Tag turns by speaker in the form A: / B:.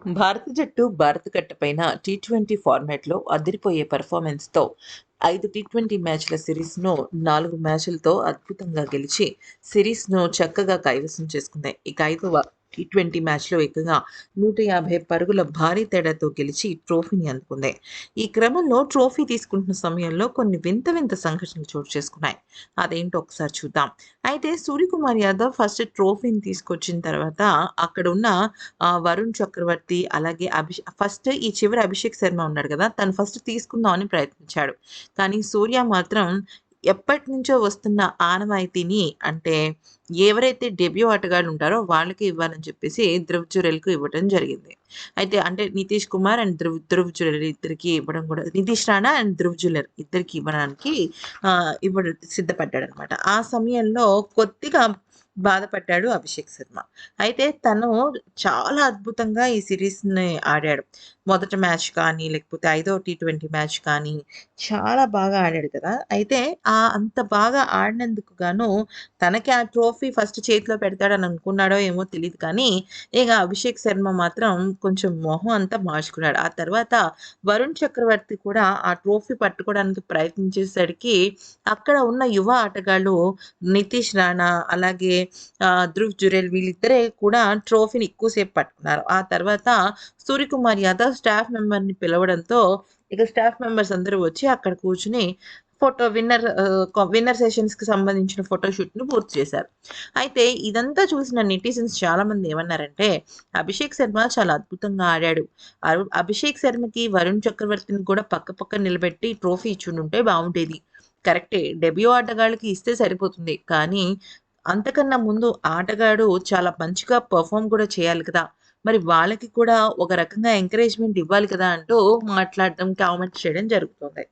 A: భారత జట్టు భారత కట్టపైన టీ ట్వంటీ ఫార్మాట్లో అదిరిపోయే పర్ఫార్మెన్స్తో ఐదు టీ ట్వంటీ మ్యాచ్ల సిరీస్ను నాలుగు మ్యాచ్లతో అద్భుతంగా గెలిచి సిరీస్ను చక్కగా కైవసం చేసుకుంది. ఇక ఐదవ టీ ట్వంటీ మ్యాచ్లో ఏకంగా నూట యాభై పరుగుల భారీ తేడాతో గెలిచి ట్రోఫీని అందుకుంది. ఈ క్రమంలో ట్రోఫీ తీసుకుంటున్న సమయంలో కొన్ని వింత వింత సంఘటనలు చోటు చేసుకున్నాయి. అదేంటో ఒకసారి చూద్దాం. అయితే సూర్యకుమార్ యాదవ్ ఫస్ట్ ట్రోఫీని తీసుకొచ్చిన తర్వాత అక్కడ ఉన్న వరుణ్ చక్రవర్తి అలాగే అభిషే ఫస్ట్ ఈ చివరి అభిషేక్ శర్మ ఉన్నాడు కదా తను ఫస్ట్ తీసుకుందామని ప్రయత్నించాడు. కానీ సూర్య మాత్రం ఎప్పటి నుంచో వస్తున్న ఆనవాయితీని అంటే ఎవరైతే డెబ్యూ ఆటగాళ్ళు ఉంటారో వాళ్ళకి ఇవ్వాలని చెప్పేసి ధ్రువ్ జురెల్కు ఇవ్వడం జరిగింది. అయితే అంటే నితీష్ కుమార్ అండ్ ధ్రువ్ ధ్రువ్ జురెల్ ఇద్దరికి ఇవ్వడం కూడా నితీష్ రాణా అండ్ ధ్రువ్ జులర్ ఇద్దరికి ఇవ్వడానికి ఇవ్వడం సిద్ధపడ్డాడు అనమాట ఆ సమయంలో కొద్దిగా బాధపడ్డాడు అభిషేక్ శర్మ. అయితే తను చాలా అద్భుతంగా ఈ సిరీస్ని ఆడాడు. మొదటి మ్యాచ్ కానీ లేకపోతే ఐదో టీ ట్వంటీ మ్యాచ్ కానీ చాలా బాగా ఆడాడు కదా. అయితే ఆ అంత బాగా ఆడినందుకు గాను తనకి ఆ ట్రోఫీ ఫస్ట్ చేతిలో పెడతాడని అనుకున్నాడో ఏమో తెలియదు కానీ ఇక అభిషేక్ శర్మ మాత్రం కొంచెం మొహం అంతా మార్చుకున్నాడు. ఆ తర్వాత వరుణ్ చక్రవర్తి కూడా ఆ ట్రోఫీ పట్టుకోవడానికి ప్రయత్నించేసరికి అక్కడ ఉన్న యువ ఆటగాళ్ళు నితీష్ రాణా అలాగే ఆ, ధ్రువ్ జురెల్ వీళ్ళిద్దరే కూడా ట్రోఫీని ఎక్కువసేపు పట్టుకున్నారు. ఆ తర్వాత సూర్యకుమార్ యాదవ్ స్టాఫ్ మెంబర్ని పిలవడంతో ఇక స్టాఫ్ మెంబర్స్ అందరూ వచ్చి అక్కడ కూర్చుని ఫోటో విన్నర్ విన్నర్ సెషన్స్కి సంబంధించిన ఫోటోషూట్ను పూర్తి చేశారు. అయితే ఇదంతా చూసిన నెటిజన్స్ చాలామంది ఏమన్నారంటే అభిషేక్ శర్మ చాలా అద్భుతంగా ఆడాడు. అభిషేక్ శర్మకి వరుణ్ చక్రవర్తిని కూడా పక్క పక్క నిలబెట్టి ట్రోఫీ ఇచ్చుంటే బాగుండేది కరెక్టే డెబ్యూ ఆటగాళ్ళకి ఇస్తే సరిపోతుంది. కానీ అంతకన్నా ముందు ఆటగాడు చాలా మంచిగా పర్ఫామ్ కూడా చేయాలి కదా. మరి వాళ్ళకి కూడా ఒక రకంగా ఎంకరేజ్మెంట్ ఇవ్వాలి కదా అంటూ మాట్లాడడం కామెంట్ చేయడం జరుగుతుంది.